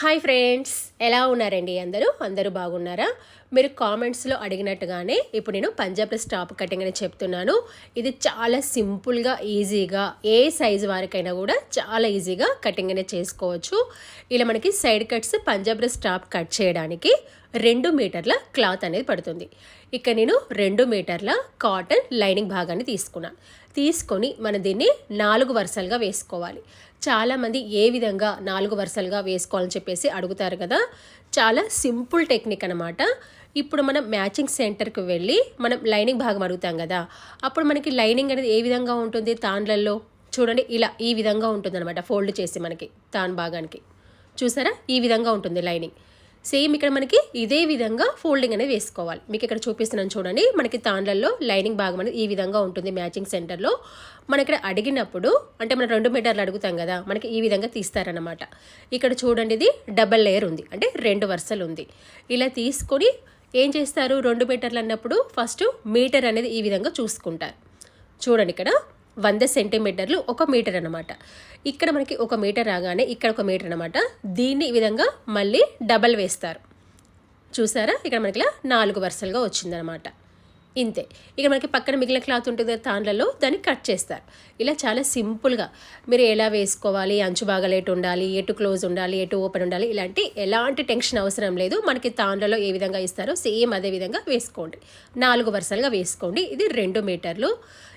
Hi friends ఎలా ఉన్నారండి అందరూ? అందరూ బాగున్నారా? మీరు కామెంట్స్లో అడిగినట్టుగానే ఇప్పుడు నేను పంజాబ్ స్టాప్ కటింగ్ అని చెప్తున్నాను. ఇది చాలా సింపుల్గా ఈజీగా ఏ సైజు వారికైనా కూడా చాలా ఈజీగా కటింగ్ అనేది చేసుకోవచ్చు. ఇలా మనకి side cuts Punjab stop cut చేయడానికి రెండు మీటర్ల క్లాత్ అనేది పడుతుంది. ఇక్కడ నేను రెండు మీటర్ల కాటన్ లైనింగ్ భాగాన్ని తీసుకున్నాను తీసుకొని మనం దీన్ని నాలుగు వరుసలుగా వేసుకోవాలి. చాలామంది ఏ విధంగా నాలుగు వరుసలుగా వేసుకోవాలని చెప్పేసి అడుగుతారు కదా. చాలా సింపుల్ టెక్నిక్ అనమాట ఇప్పుడు మనం మ్యాచింగ్ సెంటర్కి వెళ్ళి మనం లైనింగ్ భాగం అడుగుతాం కదా. అప్పుడు మనకి లైనింగ్ అనేది ఏ విధంగా ఉంటుంది తాన్లలో? చూడండి ఇలా ఈ విధంగా ఉంటుంది అనమాట ఫోల్డ్ చేసి మనకి తాన్ భాగానికి. చూసారా? ఈ విధంగా ఉంటుంది లైనింగ్. సేమ్ ఇక్కడ మనకి ఇదే విధంగా ఫోల్డింగ్ అనేది వేసుకోవాలి. మీకు ఇక్కడ చూపిస్తున్నాను చూడండి. మనకి తాండ్లలో లైనింగ్ భాగం అనేది ఈ విధంగా ఉంటుంది మ్యాచింగ్ సెంటర్లో. మన ఇక్కడ అడిగినప్పుడు అంటే మనం రెండు మీటర్లు అడుగుతాం కదా మనకి ఈ విధంగా తీస్తారనమాట ఇక్కడ చూడండి ఇది డబల్ లేయర్ ఉంది. అంటే రెండు వరుసలు ఉంది. ఇలా తీసుకొని ఏం చేస్తారు? రెండు మీటర్లు అన్నప్పుడు ఫస్ట్ మీటర్ అనేది ఈ విధంగా చూసుకుంటారు. చూడండి ఇక్కడ. వంద సెంటీమీటర్లు ఒక మీటర్ అనమాట ఇక్కడ మనకి ఒక మీటర్ రాగానే ఇక్కడ ఒక మీటర్ అనమాట దీన్ని ఈ విధంగా మళ్ళీ డబల్ వేస్తారు. చూసారా? ఇక్కడ మనకి ఇలా నాలుగు వరుసలుగా వచ్చిందనమాట ఇంతే. ఇక మనకి పక్కన మిగిలిన క్లాత్ ఉంటుంది కదా తాన్లలో దాన్ని కట్ చేస్తారు. ఇలా చాలా సింపుల్గా మీరు ఎలా వేసుకోవాలి అంచు బాగా ఎటు ఉండాలి ఎటు క్లోజ్ ఉండాలి ఎటు ఓపెన్ ఉండాలి ఇలాంటి ఎలాంటి టెన్షన్ అవసరం లేదు. మనకి తాండ్లలో ఏ విధంగా ఇస్తారో సేమ్ అదే విధంగా వేసుకోండి. నాలుగు వరుసలుగా వేసుకోండి. ఇది రెండు మీటర్లు.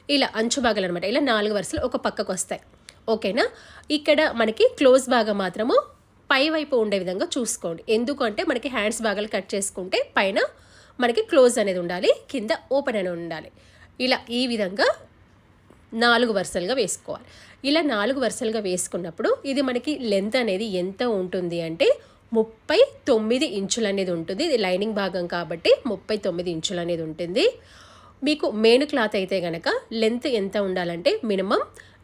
ఇలా అంచు భాగాలు అనమాట ఇలా నాలుగు వరుసలు ఒక పక్కకు వస్తాయి. ఓకేనా? ఇక్కడ మనకి క్లోజ్ భాగం మాత్రము పై వైపు ఉండే విధంగా చూసుకోండి. ఎందుకంటే మనకి హ్యాండ్స్ భాగాలు కట్ చేసుకుంటే పైన మనకి క్లోజ్ అనేది ఉండాలి కింద ఓపెన్ అనేది ఉండాలి. ఇలా ఈ విధంగా నాలుగు వరుసలుగా వేసుకోవాలి. ఇలా నాలుగు వరుసలుగా వేసుకున్నప్పుడు ఇది మనకి లెంత్ అనేది ఎంత ఉంటుంది అంటే ముప్పై తొమ్మిది ఇంచులు అనేది ఉంటుంది. ఇది లైనింగ్ భాగం కాబట్టి ముప్పై తొమ్మిది ఇంచులు అనేది ఉంటుంది. మీకు మెయిన్ క్లాత్ అయితే కనుక లెంత్ ఎంత ఉండాలంటే మినిమం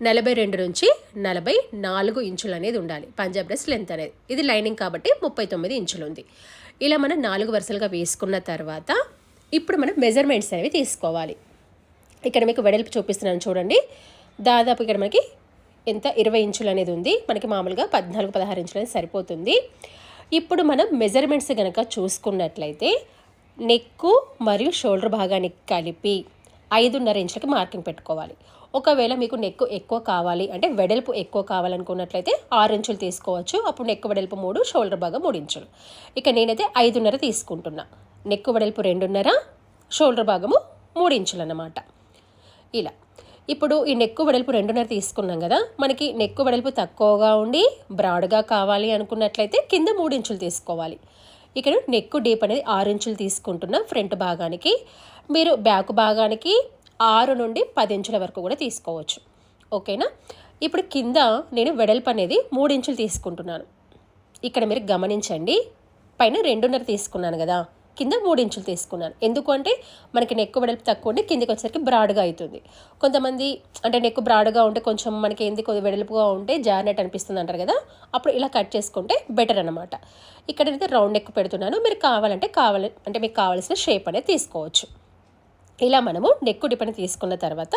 నలభై రెండు నుంచి నలభై నాలుగు ఇంచులు అనేది ఉండాలి. పంజాబ్ డ్రెస్ లెంత్ అనేది. ఇది లైనింగ్ కాబట్టి ముప్పై తొమ్మిది ఇంచులు ఉంది. ఇలా మనం నాలుగు వరుసలుగా వేసుకున్న తర్వాత ఇప్పుడు మనం మెజర్మెంట్స్ అనేవి తీసుకోవాలి. ఇక్కడ మీకు వెడల్పు చూపిస్తున్నాను చూడండి. దాదాపు ఇక్కడ మనకి ఎంత? ఇరవై ఇంచులు అనేది ఉంది. మనకి మామూలుగా పద్నాలుగు పదహారు ఇంచులు అనేది సరిపోతుంది. ఇప్పుడు మనం మెజర్మెంట్స్ కనుక చూసుకున్నట్లయితే నెక్కు మరియు షోల్డర్ భాగానికి కలిపి ఐదున్నర ఇంచులకి మార్కింగ్ పెట్టుకోవాలి. ఒకవేళ మీకు నెక్ ఎక్కువ కావాలి అంటే వెడల్పు ఎక్కువ కావాలనుకున్నట్లయితే ఆరు ఇంచులు తీసుకోవచ్చు. అప్పుడు నెక్ వెడల్పు మూడు షోల్డర్ భాగం మూడు ఇంచులు. ఇక నేనైతే ఐదున్నర తీసుకుంటున్నా. నెక్ వెడల్పు రెండున్నర షోల్డర్ భాగము మూడు ఇంచులు అన్నమాట. ఇలా. ఇప్పుడు ఈ నెక్కు వెడల్పు రెండున్నర తీసుకున్నాం కదా మనకి నెక్కు వెడల్పు తక్కువగా ఉండి బ్రాడ్గా కావాలి అనుకున్నట్లయితే కింద మూడు ఇంచులు తీసుకోవాలి. ఇక్కడ నెక్కు డీప్ అనేది ఆరు ఇంచులు తీసుకుంటున్నాం ఫ్రంట్ భాగానికి. మీరు బ్యాక్ భాగానికి ఆరు నుండి పది ఇంచుల వరకు కూడా తీసుకోవచ్చు. ఓకేనా? ఇప్పుడు కింద నేను వెడల్పు అనేది మూడు ఇంచులు తీసుకుంటున్నాను. ఇక్కడ మీరు గమనించండి. పైన రెండున్నర తీసుకున్నాను కదా. కింద మూడు ఇంచులు తీసుకున్నాను. ఎందుకు అంటే మనకి నెక్కు వెడల్పు తక్కువ ఉంటే కిందకి వచ్చేసరికి బ్రాడ్గా అవుతుంది. కొంతమంది అంటే నెక్కు బ్రాడ్గా ఉంటే కొంచెం మనకి ఏంది కొద్దిగా వెడల్పుగా ఉంటే జారినట్టు అనిపిస్తుంది అంటారు కదా. అప్పుడు ఇలా కట్ చేసుకుంటే బెటర్ అనమాట ఇక్కడైతే రౌండ్ నెక్ పెడుతున్నాను. మీరు కావాలంటే కావాలి అంటే మీకు కావాల్సిన షేప్ అనేది తీసుకోవచ్చు. ఇలా మనము నెక్కు డిపని తీసుకున్న తర్వాత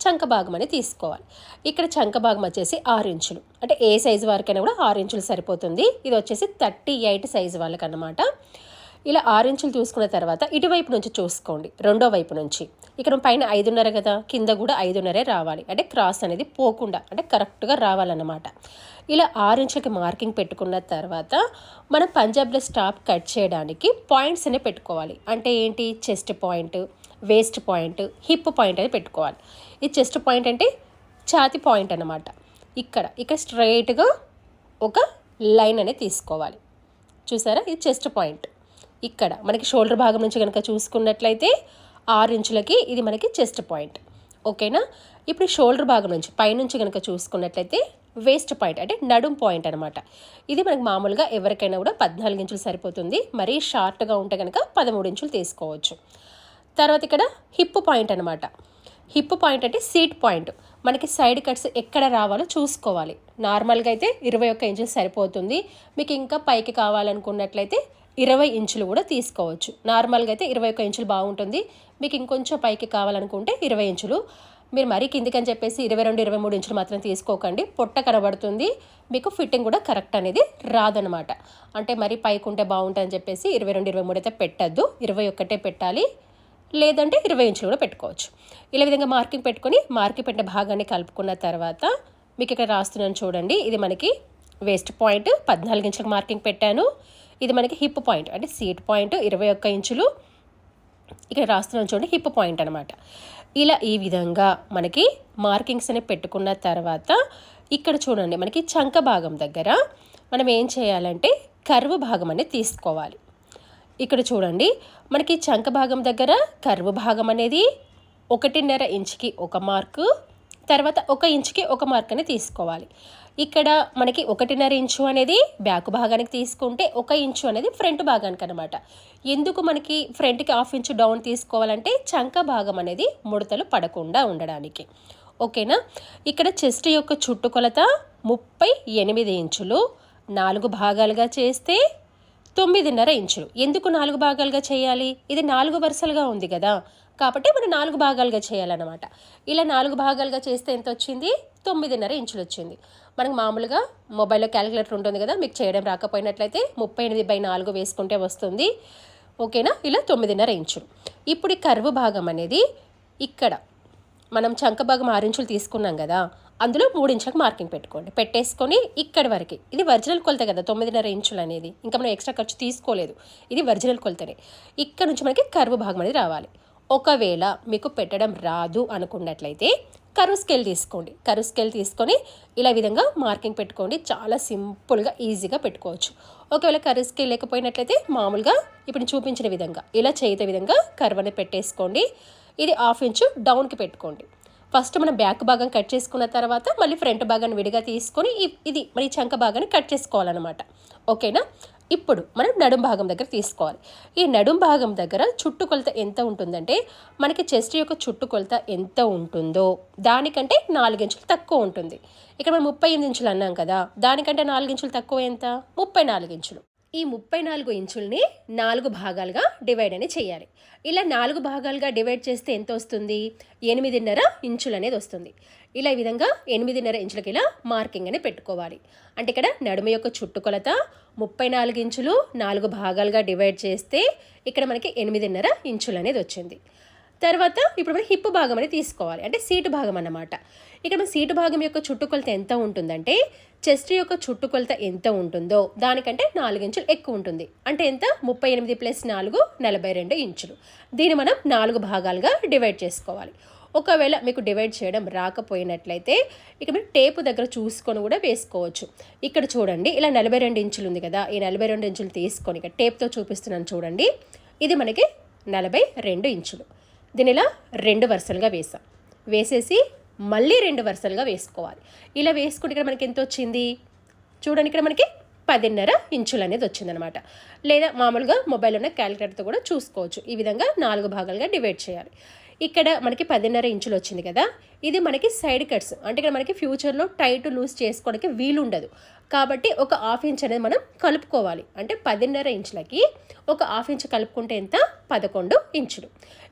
చంక భాగం అనేది తీసుకోవాలి. ఇక్కడ చంక భాగం వచ్చేసి ఆరు ఇంచులు. అంటే ఏ సైజు వారికైనా కూడా ఆరు ఇంచులు సరిపోతుంది. ఇది వచ్చేసి థర్టీ ఎయిట్ సైజు వాళ్ళకన్నమాట. ఇలా ఆరు ఇంచులు చూసుకున్న తర్వాత ఇటువైపు నుంచి చూసుకోండి. రెండో వైపు నుంచి. ఇక్కడ పైన ఐదున్నర కదా? కింద కూడా ఐదున్నరే రావాలి. అంటే క్రాస్ అనేది పోకుండా అంటే కరెక్ట్గా రావాలన్నమాట. ఇలా ఆరు ఇంచులకి మార్కింగ్ పెట్టుకున్న తర్వాత మనం పంజాబ్లో స్టాప్ కట్ చేయడానికి పాయింట్స్ అనేవి పెట్టుకోవాలి. అంటే ఏంటి? Chest point waist point hip point అని పెట్టుకోవాలి. ఈ చెస్ట్ పాయింట్ అంటే ఛాతి పాయింట్ అనమాట ఇక్కడ ఇక్కడ స్ట్రైట్గా ఒక లైన్ అనేది తీసుకోవాలి. చూసారా? ఇది చెస్ట్ పాయింట్ ఇక్కడ మనకి షోల్డర్ భాగం నుంచి కనుక చూసుకున్నట్లయితే ఆరు ఇంచులకి ఇది మనకి చెస్ట్ పాయింట్ ఓకేనా ఇప్పుడు షోల్డర్ భాగం నుంచి పైనుంచి కనుక చూసుకున్నట్లయితే వేస్ట్ పాయింట్ అంటే నడుం పాయింట్ అనమాట ఇది మనకి మామూలుగా ఎవరికైనా కూడా పద్నాలుగు ఇంచులు సరిపోతుంది. మరీ షార్ట్గా ఉంటే కనుక పదమూడు ఇంచులు తీసుకోవచ్చు. తర్వాత ఇక్కడ హిప్ పాయింట్ అనమాట హిప్ పాయింట్ అంటే సీట్ పాయింట్. మనకి సైడ్ కట్స్ ఎక్కడ రావాలో చూసుకోవాలి. నార్మల్గా అయితే ఇరవై ఒక్క ఇంచులు సరిపోతుంది. మీకు ఇంకా పైకి కావాలనుకున్నట్లయితే ఇరవై ఇంచులు కూడా తీసుకోవచ్చు. నార్మల్గా అయితే ఇరవై ఒక్క ఇంచులు బాగుంటుంది. మీకు ఇంకొంచెం పైకి కావాలనుకుంటే ఇరవై ఇంచులు. మీరు మరీ కిందికని చెప్పేసి ఇరవై రెండు ఇరవై మూడు ఇంచులు మాత్రం తీసుకోకండి. పొట్ట కనబడుతుంది. మీకు ఫిట్టింగ్ కూడా కరెక్ట్ అనేది రాదనమాట అంటే మరి పైకి ఉంటే బాగుంటుంది అని చెప్పేసి ఇరవై రెండు ఇరవై మూడు అయితే పెట్టద్దు. ఇరవై ఒక్కటే పెట్టాలి. లేదంటే ఇరవై ఇంచులు కూడా పెట్టుకోవచ్చు. ఇలా విధంగా మార్కింగ్ పెట్టుకొని మార్కింగ్ పెట్టిన భాగాన్ని కలుపుకున్న తర్వాత మీకు ఇక్కడ రాస్తున్నాను చూడండి. ఇది మనకి వేస్ట్ పాయింట్ పద్నాలుగు ఇంచులకు మార్కింగ్ పెట్టాను. ఇది మనకి హిప్ పాయింట్ అంటే సీట్ పాయింట్ ఇరవై ఒక్క ఇంచులు. ఇక్కడ రాస్తున్నాను చూడండి హిప్ పాయింట్ అనమాట ఇలా ఈ విధంగా మనకి మార్కింగ్స్ అనేవి పెట్టుకున్న తర్వాత ఇక్కడ చూడండి మనకి చంక భాగం దగ్గర మనం ఏం చేయాలంటే కర్వ్ భాగం అనేది తీసుకోవాలి. ఇక్కడ చూడండి. మనకి చంక భాగం దగ్గర కర్వ్ భాగం అనేది ఒకటిన్నర ఇంచుకి ఒక మార్కు తర్వాత ఒక ఇంచుకి ఒక మార్క్ అని తీసుకోవాలి. ఇక్కడ మనకి ఒకటిన్నర ఇంచు అనేది బ్యాక్ భాగానికి తీసుకుంటే ఒక ఇంచు అనేది ఫ్రంట్ భాగానికి అనమాట ఎందుకు మనకి ఫ్రంట్కి హాఫ్ ఇంచు డౌన్ తీసుకోవాలంటే చంక భాగం అనేది ముడతలు పడకుండా ఉండడానికి. ఓకేనా? ఇక్కడ చెస్ట్ యొక్క చుట్టుకొలత ముప్పై ఎనిమిది ఇంచులు నాలుగు భాగాలుగా చేస్తే తొమ్మిదిన్నర ఇంచులు. ఎందుకు నాలుగు భాగాలుగా చేయాలి? ఇది నాలుగు వరుసలుగా ఉంది కదా. కాబట్టి మనం నాలుగు భాగాలుగా చేయాలన్నమాట. ఇలా నాలుగు భాగాలుగా చేస్తే ఎంత వచ్చింది తొమ్మిదిన్నర ఇంచులు వచ్చింది మనకు మామూలుగా మొబైల్లో క్యాలిక్యులేటర్ ఉంటుంది కదా మీకు చేయడం రాకపోయినట్లయితే ముప్పై ఎనిమిది బై నాలుగు వేసుకుంటే వస్తుంది. ఓకేనా? ఇలా తొమ్మిదిన్నర ఇంచులు. ఇప్పుడు ఈ కర్వ్ భాగం అనేది ఇక్కడ. మనం చంక భాగం తీసుకున్నాం కదా అందులో మూడించులకు మార్కింగ్ పెట్టుకోండి. పెట్టేసుకొని ఇక్కడి వరకు. ఇది ఒరిజినల్ కొలత కదా తొమ్మిదిన్నర ఇంచులు అనేది. ఇంకా మనం ఎక్స్ట్రా ఖర్చు తీసుకోలేదు. ఇది ఒరిజినల్ కొలతనే. ఇక్కడ నుంచి మనకి కరువు భాగం అనేది రావాలి. ఒకవేళ మీకు పెట్టడం రాదు అనుకున్నట్లయితే కరువు స్కేల్ తీసుకోండి. కరువు స్కేల్ తీసుకొని ఇలా విధంగా మార్కింగ్ పెట్టుకోండి. చాలా సింపుల్గా ఈజీగా పెట్టుకోవచ్చు. ఒకవేళ కరువు స్కేల్ లేకపోయినట్లయితే మామూలుగా ఇప్పుడు చూపించిన విధంగా ఇలా చేయితే విధంగా కరువు అనేది పెట్టేసుకోండి. ఇది హాఫ్ ఇంచు డౌన్కి పెట్టుకోండి. ఫస్ట్ మనం బ్యాక్ భాగం కట్ చేసుకున్న తర్వాత మళ్ళీ ఫ్రంట్ భాగాన్ని విడిగా తీసుకొని ఇది మరి చంక భాగాన్ని కట్ చేసుకోవాలన్నమాట. ఓకేనా? ఇప్పుడు మనం నడుం భాగం దగ్గర తీసుకోవాలి. ఈ నడుం భాగం దగ్గర చుట్టుకొలత ఎంత ఉంటుందంటే మనకి చెస్ట్ యొక్క చుట్టుకొలత ఎంత ఉంటుందో దానికంటే నాలుగించులు తక్కువ ఉంటుంది. ఇక్కడ మనం ముప్పై ఎనిమిది ఇంచులు అన్నాం కదా దానికంటే నాలుగించులు తక్కువ ఎంత? ముప్పై నాలుగించులు ఈ ముప్పై నాలుగు ఇంచుల్ని నాలుగు భాగాలుగా డివైడ్ అని చేయాలి. ఇలా నాలుగు భాగాలుగా డివైడ్ చేస్తే ఎంత వస్తుంది? ఎనిమిదిన్నర ఇంచులు అనేది వస్తుంది. ఇలా ఈ విధంగా ఎనిమిదిన్నర ఇంచులకి ఇలా మార్కింగ్ అని పెట్టుకోవాలి. అంటే ఇక్కడ నడుము యొక్క చుట్టుకొలత ముప్పై నాలుగు ఇంచులు నాలుగు భాగాలుగా డివైడ్ చేస్తే ఇక్కడ మనకి ఎనిమిదిన్నర ఇంచులు అనేది వచ్చింది. తర్వాత ఇప్పుడు మనం హిప్ భాగం అనేది తీసుకోవాలి. అంటే సీటు భాగం అన్నమాట. ఇక్కడ మన సీటు భాగం యొక్క చుట్టుకొలత ఎంత ఉంటుందంటే చెస్ట్ యొక్క చుట్టుకొలత ఎంత ఉంటుందో దానికంటే నాలుగు ఇంచులు ఎక్కువ ఉంటుంది. అంటే ఎంత? ముప్పై ఎనిమిది ప్లస్ నాలుగు నలభై రెండు ఇంచులు. దీన్ని మనం నాలుగు భాగాలుగా డివైడ్ చేసుకోవాలి. ఒకవేళ మీకు డివైడ్ చేయడం రాకపోయినట్లయితే ఇక మీరు టేపు దగ్గర చూసుకొని కూడా వేసుకోవచ్చు. ఇక్కడ చూడండి ఇలా నలభై రెండు ఇంచులు ఉంది కదా ఈ నలభై రెండు ఇంచులు తీసుకొని ఇక టేప్తో చూపిస్తున్నాను చూడండి. ఇది మనకి నలభై రెండు ఇంచులు. దీని ఇలా రెండు వరుసలుగా వేసాం. వేసేసి మళ్ళీ రెండు వరుసలుగా వేసుకోవాలి. ఇలా వేసుకుంటే ఇక్కడ మనకి ఎంత వచ్చింది చూడండి ఇక్కడ మనకి పదిన్నర ఇంచులు అనేది వచ్చిందనమాట. లేదా మామూలుగా మొబైల్ ఉన్న క్యాలిక్యులేటర్తో కూడా చూసుకోవచ్చు. ఈ విధంగా నాలుగు భాగాలుగా డివైడ్ చేయాలి. ఇక్కడ మనకి పదిన్నర ఇంచులు వచ్చింది కదా? ఇది మనకి సైడ్ కట్స్. అంటే ఇక్కడ మనకి ఫ్యూచర్లో టైట్ లూజ్ చేసుకోవడానికి వీలు ఉండదు. కాబట్టి ఒక హాఫ్ ఇంచ్ అనేది మనం కలుపుకోవాలి. అంటే పదిన్నర ఇంచులకి ఒక హాఫ్ ఇంచ్ కలుపుకుంటే ఎంత? పదకొండు ఇంచులు.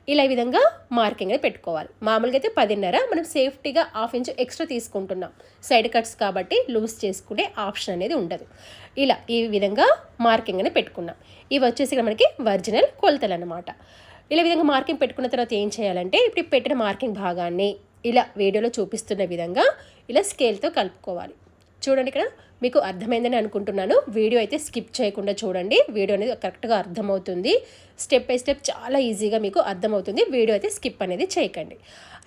ఇలా ఈ విధంగా మార్కింగ్ అనేది పెట్టుకోవాలి. మామూలుగా అయితే పదిన్నర మనం సేఫ్టీగా హాఫ్ ఇంచ్ ఎక్స్ట్రా తీసుకుంటున్నాం. సైడ్ కట్స్ కాబట్టి లూజ్ చేసుకునే ఆప్షన్ అనేది ఉండదు. ఇలా ఈ విధంగా మార్కింగ్ అనేది పెట్టుకున్నాం. ఇవి వచ్చేసి ఇక్కడ మనకి ఒరిజినల్ కొలతలు అన్నమాట. ఇలా విధంగా మార్కింగ్ పెట్టుకున్న తర్వాత ఏం చేయాలంటే ఇప్పుడు పెట్టిన మార్కింగ్ భాగాన్ని ఇలా వీడియోలో చూపిస్తున్న విధంగా ఇలా స్కేల్తో కలుపుకోవాలి. చూడండి ఇక్కడ మీకు అర్థమైందని అనుకుంటున్నాను. వీడియో అయితే స్కిప్ చేయకుండా చూడండి. వీడియో అనేది కరెక్ట్గా అర్థమవుతుంది. స్టెప్ బై స్టెప్ చాలా ఈజీగా మీకు అర్థమవుతుంది. వీడియో అయితే స్కిప్ అనేది చేయకండి.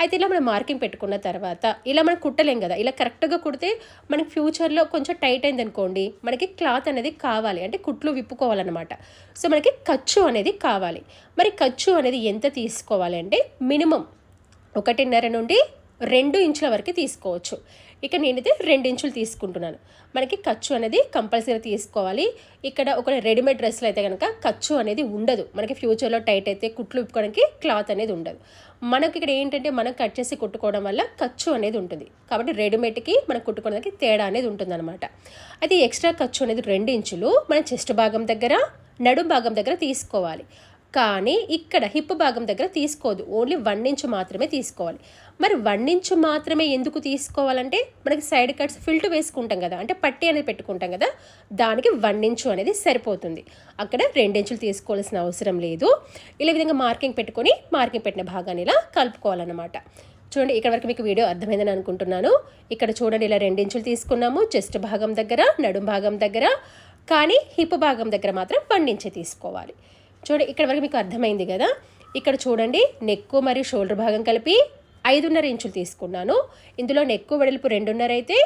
అయితే ఇలా మనం మార్కింగ్ పెట్టుకున్న తర్వాత ఇలా మనం కుట్టలేం కదా? ఇలా కరెక్ట్గా కుడితే మనకి ఫ్యూచర్లో కొంచెం టైట్ అయింది అనుకోండి మనకి క్లాత్ అనేది కావాలి. అంటే కుట్లు విప్పుకోవాలన్నమాట. సో మనకి ఖర్చు అనేది కావాలి. మరి ఖర్చు అనేది ఎంత తీసుకోవాలి అంటే మినిమం ఒకటిన్నర నుండి రెండు ఇంచుల వరకు తీసుకోవచ్చు. ఇక నేనైతే రెండు ఇంచులు తీసుకుంటున్నాను. మనకి ఖర్చు అనేది కంపల్సరీ తీసుకోవాలి. ఇక్కడ ఒక రెడీమేడ్ డ్రెస్సులు అయితే కనుక ఖర్చు అనేది ఉండదు. మనకి ఫ్యూచర్లో టైట్ అయితే కుట్లు ఇప్పుకోవడానికి క్లాత్ అనేది ఉండదు. మనకి ఇక్కడ ఏంటంటే మనం కట్ చేసి కుట్టుకోవడం వల్ల ఖర్చు అనేది ఉంటుంది. కాబట్టి రెడీమేడ్కి మనం కుట్టుకోవడానికి తేడా అనేది ఉంటుందన్నమాట. అయితే ఎక్స్ట్రా ఖర్చు అనేది రెండు ఇంచులు మన చెస్ట్ భాగం దగ్గర నడుం భాగం దగ్గర తీసుకోవాలి. కానీ ఇక్కడ హిప్ భాగం దగ్గర తీసుకోదు. ఓన్లీ వన్ ఇంచ్ మాత్రమే తీసుకోవాలి. మరి వన్ ఇంచ్ మాత్రమే ఎందుకు తీసుకోవాలంటే మనకి సైడ్ కట్స్ ఫిల్ట్ వేసుకుంటాం కదా అంటే పట్టి అనేది పెట్టుకుంటాం కదా దానికి వన్ ఇంచు అనేది సరిపోతుంది. అక్కడ రెండించులు తీసుకోవాల్సిన అవసరం లేదు. ఇలా విధంగా మార్కింగ్ పెట్టుకొని మార్కింగ్ పెట్టిన భాగాన్ని ఇలా కలుపుకోవాలన్నమాట. చూడండి ఇక్కడ వరకు మీకు వీడియో అర్థమైందని అనుకుంటున్నాను. ఇక్కడ చూడండి ఇలా రెండించులు తీసుకున్నాము. చెస్ట్ భాగం దగ్గర నడుం భాగం దగ్గర కానీ హిప్ భాగం దగ్గర మాత్రం వన్ తీసుకోవాలి. చూడండి ఇక్కడ వరకు మీకు అర్థమైంది కదా? ఇక్కడ చూడండి నెక్కు మరియు షోల్డర్ భాగం కలిపి ఐదున్నర ఇంచులు తీసుకున్నాను. ఇందులో నెక్కు వెడల్పు రెండున్నర అయితే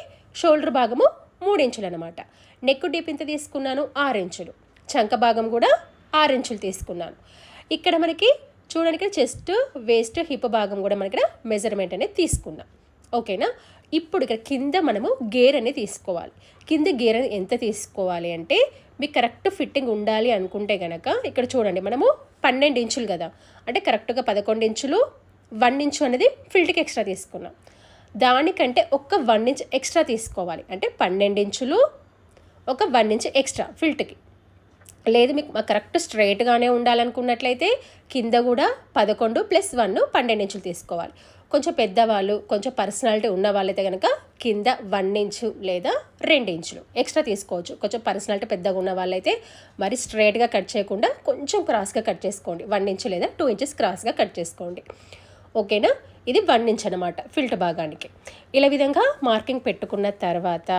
షోల్డర్ భాగము మూడు ఇంచులు అనమాట నెక్కు డీప్ ఇంత తీసుకున్నాను? ఆరు ఇంచులు. చంక భాగం కూడా ఆరు ఇంచులు తీసుకున్నాను. ఇక్కడ మనకి చూడండి ఇక్కడ చెస్ట్ వేస్ట్ హిప్ భాగం కూడా మనకి మెజర్మెంట్ అనేది తీసుకున్నాం. ఓకేనా? ఇప్పుడు ఇక్కడ కింద మనము గేర్ అనేది తీసుకోవాలి. కింద గేర్ ఎంత తీసుకోవాలి అంటే మీకు కరెక్ట్ ఫిట్టింగ్ ఉండాలి అనుకుంటే కనుక ఇక్కడ చూడండి మనము పన్నెండు ఇంచులు కదా అంటే కరెక్ట్గా పదకొండు ఇంచులు వన్ ఇంచు అనేది ఫిల్ట్కి ఎక్స్ట్రా తీసుకున్నాం. దానికంటే ఒక్క వన్ ఇంచ్ ఎక్స్ట్రా తీసుకోవాలి. అంటే పన్నెండు ఇంచులు ఒక వన్ ఇంచ్ ఎక్స్ట్రా ఫిల్ట్కి లేదు మీకు కరెక్ట్ స్ట్రైట్గానే ఉండాలనుకున్నట్లయితే కింద కూడా పదకొండు ప్లస్ వన్ పన్నెండు ఇంచులు తీసుకోవాలి. కొంచెం పెద్దవాళ్ళు కొంచెం పర్సనాలిటీ ఉన్న వాళ్ళైతే కనుక కింద వన్ ఇంచు లేదా రెండు ఇంచులు ఎక్స్ట్రా తీసుకోవచ్చు. కొంచెం పర్సనాలిటీ పెద్దగా ఉన్న వాళ్ళైతే మరి స్ట్రైట్గా కట్ చేయకుండా కొంచెం క్రాస్గా కట్ చేసుకోండి. వన్ ఇంచు లేదా టూ ఇంచెస్ క్రాస్గా కట్ చేసుకోండి. ఓకేనా ఇది వన్ ఇంచ్ అనమాట ఫిల్టర్ భాగానికి. ఇలా విధంగా మార్కింగ్ పెట్టుకున్న తర్వాత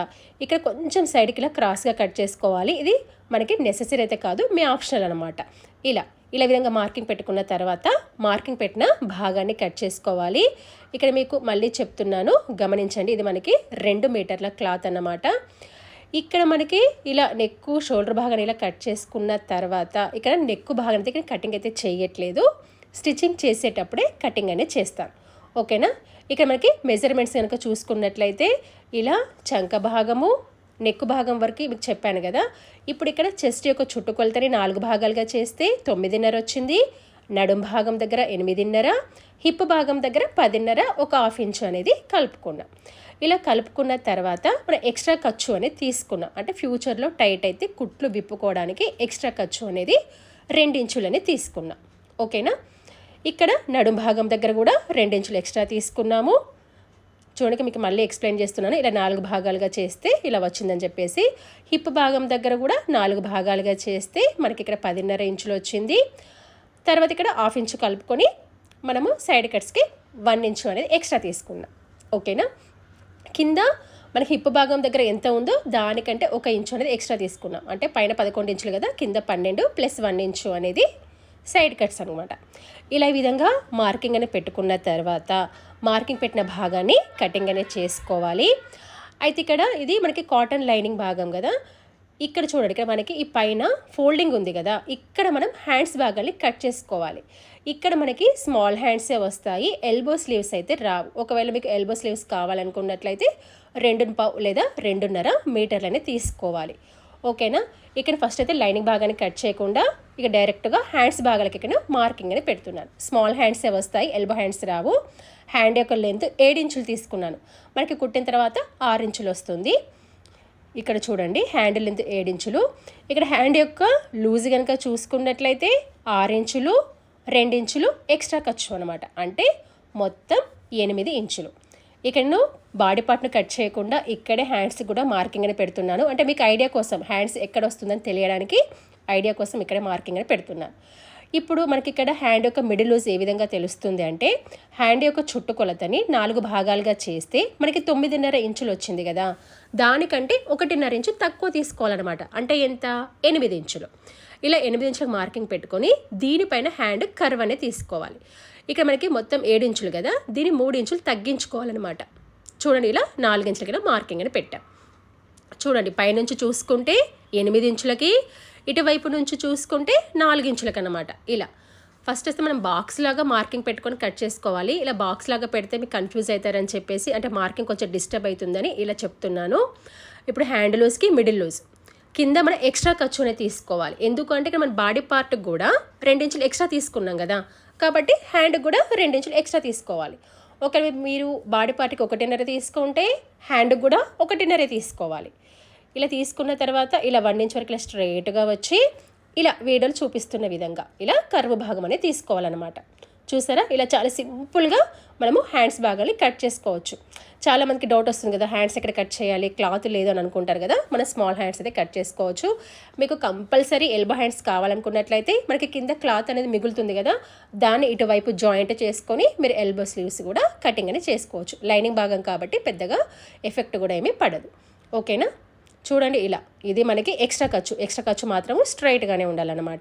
ఇక్కడ కొంచెం సైడ్కి ఇలా క్రాస్గా కట్ చేసుకోవాలి. ఇది మనకి నెససరీ అయితే కాదు మీ ఆప్షనల్ అనమాట ఇలా ఇలా విధంగా మార్కింగ్ పెట్టుకున్న తర్వాత మార్కింగ్ పెట్టిన భాగాన్ని కట్ చేసుకోవాలి. ఇక్కడ మీకు మళ్ళీ చెప్తున్నాను గమనించండి ఇది మనకి రెండు మీటర్ల క్లాత్ అన్నమాట. ఇక్కడ మనకి ఇలా నెక్కు షోల్డర్ భాగాన్ని ఇలా కట్ చేసుకున్న తర్వాత ఇక్కడ నెక్కు భాగం అయితే కటింగ్ అయితే చేయట్లేదు. స్టిచ్చింగ్ చేసేటప్పుడే కటింగ్ అనేది చేస్తాను. ఓకేనా? ఇక్కడ మనకి మెజర్మెంట్స్ కనుక చూసుకున్నట్లయితే ఇలా చంక భాగము నెక్ భాగం వరకు మీకు చెప్పాను కదా. ఇప్పుడు ఇక్కడ చెస్ట్ యొక్క చుట్టుకొలతని నాలుగు భాగాలుగా చేస్తే తొమ్మిదిన్నర వచ్చింది. నడుం భాగం దగ్గర ఎనిమిదిన్నర హిప్ భాగం దగ్గర పదిన్నర ఒక హాఫ్ ఇంచు అనేది కలుపుకున్నాం. ఇలా కలుపుకున్న తర్వాత మనం ఎక్స్ట్రా ఖర్చు అనేది తీసుకున్నాం. అంటే ఫ్యూచర్లో టైట్ అయితే కుట్లు విప్పుకోవడానికి ఎక్స్ట్రా ఖర్చు అనేది రెండించులని తీసుకున్నాం. ఓకేనా? ఇక్కడ నడుం భాగం దగ్గర కూడా రెండించులు ఎక్స్ట్రా తీసుకున్నాము. చూడడానికి మీకు మళ్ళీ ఎక్స్ప్లెయిన్ చేస్తున్నాను. ఇలా నాలుగు భాగాలుగా చేస్తే ఇలా వచ్చిందని చెప్పేసి హిప్ భాగం దగ్గర కూడా నాలుగు భాగాలుగా చేస్తే మనకి ఇక్కడ పదిన్నర ఇంచులు వచ్చింది. తర్వాత ఇక్కడ హాఫ్ ఇంచు కలుపుకొని మనము సైడ్ కట్స్కి వన్ ఇంచు అనేది ఎక్స్ట్రా తీసుకున్నాం ఓకేనా కింద మన హిప్ భాగం దగ్గర ఎంత ఉందో దానికంటే ఒక ఇంచు అనేది ఎక్స్ట్రా తీసుకున్నాం అంటే పైన పదకొండు ఇంచులు కదా కింద పన్నెండు ప్లస్ వన్ ఇంచు అనేది సైడ్ కట్స్ అనమాట ఇలా ఈ విధంగా మార్కింగ్ అనేది పెట్టుకున్న తర్వాత మార్కింగ్ పెట్టిన భాగాన్ని కటింగ్ అనేది చేసుకోవాలి. అయితే ఇక్కడ ఇది మనకి కాటన్ లైనింగ్ భాగం కదా. ఇక్కడ చూడండి ఇక్కడ మనకి ఈ పైన ఫోల్డింగ్ ఉంది కదా. ఇక్కడ మనం హ్యాండ్స్ భాగాన్ని కట్ చేసుకోవాలి. ఇక్కడ మనకి స్మాల్ హ్యాండ్సే వస్తాయి ఎల్బో స్లీవ్స్ అయితే రావు. ఒకవేళ మీకు ఎల్బో స్లీవ్స్ కావాలనుకున్నట్లయితే రెండు పావు లేదా రెండున్నర మీటర్లని తీసుకోవాలి. ఓకేనా? ఇక్కడ ఫస్ట్ అయితే లైనింగ్ భాగాన్ని కట్ చేయకుండా ఇక డైరెక్ట్గా హ్యాండ్స్ భాగాలకి ఇక్కడ మార్కింగ్ అని పెడుతున్నాను. స్మాల్ హ్యాండ్సే వస్తాయి ఎల్బో హ్యాండ్స్ రావు. హ్యాండ్ యొక్క లెంత్ ఏడు ఇంచులు తీసుకున్నాను. మనకి కుట్టిన తర్వాత ఆరు ఇంచులు వస్తుంది. ఇక్కడ చూడండి హ్యాండ్ లెంత్ ఇంచులు. ఇక్కడ హ్యాండ్ యొక్క లూజ్ కనుక చూసుకున్నట్లయితే ఆరు ఇంచులు రెండించులు ఎక్స్ట్రా ఖర్చు అనమాట అంటే మొత్తం ఎనిమిది ఇంచులు. ఇక్కడ నువ్వు బాడీ పార్ట్ను కట్ చేయకుండా ఇక్కడే హ్యాండ్స్ కూడా మార్కింగ్ అని పెడుతున్నాను. అంటే మీకు ఐడియా కోసం హ్యాండ్స్ ఎక్కడ వస్తుందని తెలియడానికి ఐడియా కోసం ఇక్కడ మార్కింగ్ అని పెడుతున్నాను ఇప్పుడు మనకి ఇక్కడ హ్యాండ్ యొక్క మిడిల్ లూజ్ ఏ విధంగా తెలుస్తుంది అంటే హ్యాండ్ యొక్క చుట్టుకొలతని నాలుగు భాగాలుగా చేస్తే మనకి తొమ్మిదిన్నర ఇంచులు వచ్చింది కదా. దానికంటే ఒకటిన్నర ఇంచు తక్కువ తీసుకోవాలన్నమాట. అంటే ఎంత? ఎనిమిది ఇంచులు. ఇలా ఎనిమిది ఇంచులకు మార్కింగ్ పెట్టుకొని దీనిపైన హ్యాండ్ కర్వ్ అనేది తీసుకోవాలి. ఇక్కడ మనకి మొత్తం ఏడు ఇంచులు కదా. దీన్ని మూడు ఇంచులు తగ్గించుకోవాలన్నమాట. చూడండి ఇలా నాలుగు ఇంచులకి మార్కింగ్ అని పెట్టాం. చూడండి పైనుంచి చూసుకుంటే ఎనిమిది ఇంచులకి ఇటువైపు నుంచి చూసుకుంటే నాలుగు అనమాట ఇలా. ఫస్ట్ అయితే మనం బాక్స్ లాగా మార్కింగ్ పెట్టుకొని కట్ చేసుకోవాలి. ఇలా బాక్స్ లాగా పెడితే మీకు కన్ఫ్యూజ్ అవుతారని చెప్పేసి అంటే మార్కింగ్ కొంచెం డిస్టర్బ్ అవుతుందని ఇలా చెప్తున్నాను. ఇప్పుడు హ్యాండ్ లూజ్కి మిడిల్ లూజ్ కింద మనం ఎక్స్ట్రా ఖర్చు అనేది తీసుకోవాలి. ఎందుకంటే ఇక్కడ మన బాడీ పార్ట్ కూడా రెండించులు ఎక్స్ట్రా తీసుకున్నాం కదా. కాబట్టి హ్యాండ్ కూడా రెండించులు ఎక్స్ట్రా తీసుకోవాలి. ఒకవేళ మీరు బాడీ పార్ట్కి ఒకటిన్నర తీసుకుంటే హ్యాండ్ కూడా ఒకటిన్నరే తీసుకోవాలి. ఇలా తీసుకున్న తర్వాత ఇలా వన్ ఇంచ్ వరకు ఇలా స్ట్రైట్గా వచ్చి ఇలా వేడలు చూపిస్తున్న విధంగా ఇలా కర్వ్ భాగం అనేది తీసుకోవాలన్నమాట. చూసారా? ఇలా చాలా సింపుల్గా మనము హ్యాండ్స్ భాగాన్ని కట్ చేసుకోవచ్చు. చాలా మందికి డౌట్ వస్తుంది కదా హ్యాండ్స్ ఎక్కడ కట్ చేయాలి? క్లాత్ లేదు అని అనుకుంటారు కదా మన స్మాల్ హ్యాండ్స్ అయితే కట్ చేసుకోవచ్చు. మీకు కంపల్సరీ ఎల్బో హ్యాండ్స్ కావాలనుకున్నట్లయితే మనకి కింద క్లాత్ అనేది మిగులుతుంది కదా దాన్ని ఇటువైపు జాయింట్ చేసుకొని మీరు ఎల్బో స్లీవ్స్ కూడా కటింగ్ అనేది చేసుకోవచ్చు. లైనింగ్ భాగం కాబట్టి పెద్దగా ఎఫెక్ట్ కూడా ఏమీ పడదు. ఓకేనా? చూడండి ఇలా. ఇది మనకి ఎక్స్ట్రా ఖర్చు. ఎక్స్ట్రా ఖర్చు మాత్రము స్ట్రైట్గానే ఉండాలన్నమాట.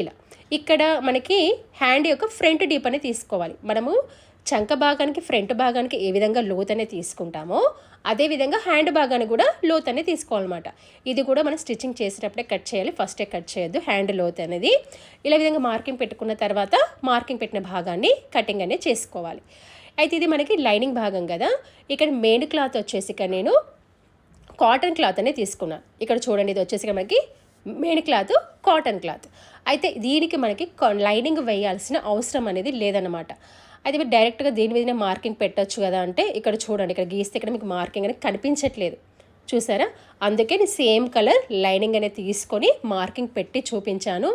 ఇలా. ఇక్కడ మనకి హ్యాండ్ యొక్క ఫ్రంట్ డీప్ అనేది తీసుకోవాలి. మనము చంక భాగానికి ఫ్రంట్ భాగానికి ఏ విధంగా లోత్ అనేది తీసుకుంటామో అదేవిధంగా హ్యాండ్ భాగాన్ని కూడా లోత్ అనేది తీసుకోవాలన్నమాట. ఇది కూడా మనం స్టిచ్చింగ్ చేసేటప్పుడే కట్ చేయాలి. ఫస్టే కట్ చేయొద్దు. హ్యాండ్ లోత్ అనేది. ఇలా విధంగా మార్కింగ్ పెట్టుకున్న తర్వాత మార్కింగ్ పెట్టిన భాగాన్ని కటింగ్ అనేది చేసుకోవాలి. అయితే ఇది మనకి లైనింగ్ భాగం కదా. ఇక్కడ మెయిన్ క్లాత్ వచ్చేసి నేను కాటన్ క్లాత్ అనేది తీసుకున్నాను ఇక్కడ చూడండి ఇది వచ్చేసి మనకి మెయిన్ క్లాత్ కాటన్ క్లాత్. అయితే దీనికి మనకి లైనింగ్ వేయాల్సిన అవసరం అనేది లేదన్నమాట. అయితే మీరు డైరెక్ట్గా దీని మీదనే మార్కింగ్ పెట్టచ్చు కదా అంటే ఇక్కడ చూడండి ఇక్కడ గీస్తే ఇక్కడ మీకు మార్కింగ్ అనేది కనిపించట్లేదు. చూసారా? అందుకే నేను సేమ్ కలర్ లైనింగ్ అనేది తీసుకొని మార్కింగ్ పెట్టి చూపించాను.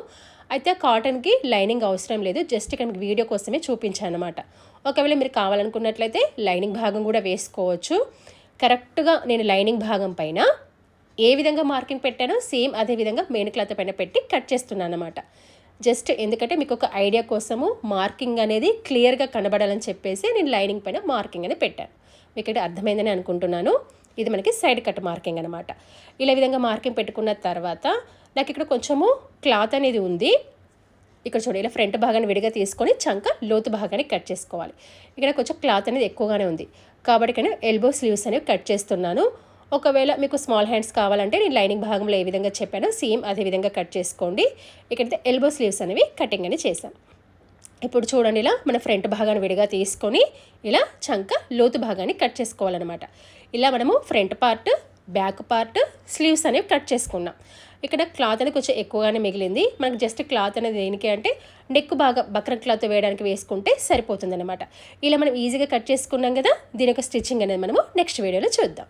అయితే కాటన్కి లైనింగ్ అవసరం లేదు జస్ట్ ఇక్కడ మీకు వీడియో కోసమే చూపించాను అనమాట ఒకవేళ మీరు కావాలనుకున్నట్లయితే లైనింగ్ భాగం కూడా వేసుకోవచ్చు. కరెక్ట్గా నేను లైనింగ్ భాగం పైన ఏ విధంగా మార్కింగ్ పెట్టానో సేమ్ అదే విధంగా మెయిన్ క్లాత్ పైన పెట్టి కట్ చేస్తున్నాను అనమాట జస్ట్ ఎందుకంటే మీకు ఒక ఐడియా కోసము మార్కింగ్ అనేది క్లియర్గా కనబడాలని చెప్పేసి నేను లైనింగ్ పైన మార్కింగ్ అనేది పెట్టాను. మీకు ఇక్కడ అర్థమైందని అనుకుంటున్నాను. ఇది మనకి సైడ్ కట్ మార్కింగ్ అనమాట ఇలా విధంగా మార్కింగ్ పెట్టుకున్న తర్వాత నాకు ఇక్కడ కొంచెము క్లాత్ అనేది ఉంది. ఇక్కడ చూడండి ఇలా ఫ్రంట్ భాగాన్ని విడిగా తీసుకొని చంక లోతు భాగాన్ని కట్ చేసుకోవాలి. ఇక్కడ కొంచెం క్లాత్ అనేది ఎక్కువగానే ఉంది. కాబట్టి ఇక్కడ ఎల్బో స్లీవ్స్ అనేవి కట్ చేస్తున్నాను. ఒకవేళ మీకు స్మాల్ హ్యాండ్స్ కావాలంటే నేను లైనింగ్ భాగంలో ఏ విధంగా చెప్పానో సేమ్ అదే విధంగా కట్ చేసుకోండి. ఇక్కడైతే ఎల్బో స్లీవ్స్ అనేవి కటింగ్ అని చేశాను. ఇప్పుడు చూడండి ఇలా మన ఫ్రంట్ భాగాన్ని విడిగా తీసుకొని ఇలా చంక లోతు భాగాన్ని కట్ చేసుకోవాలన్నమాట. ఇలా మనము front part back part sleeves అనేవి కట్ చేసుకున్నాం. ఇక్కడ క్లాత్ అనేది కొంచెం ఎక్కువగానే మిగిలింది. మనకు జస్ట్ క్లాత్ అనేది దేనికి అంటే నెక్ బాగా బక్రం క్లాత్ వేయడానికి వేసుకుంటే సరిపోతుంది ఇలా మనం ఈజీగా కట్ చేసుకున్నాం కదా దీని యొక్క స్టిచ్చింగ్ అనేది మనము నెక్స్ట్ వీడియోలో చూద్దాం.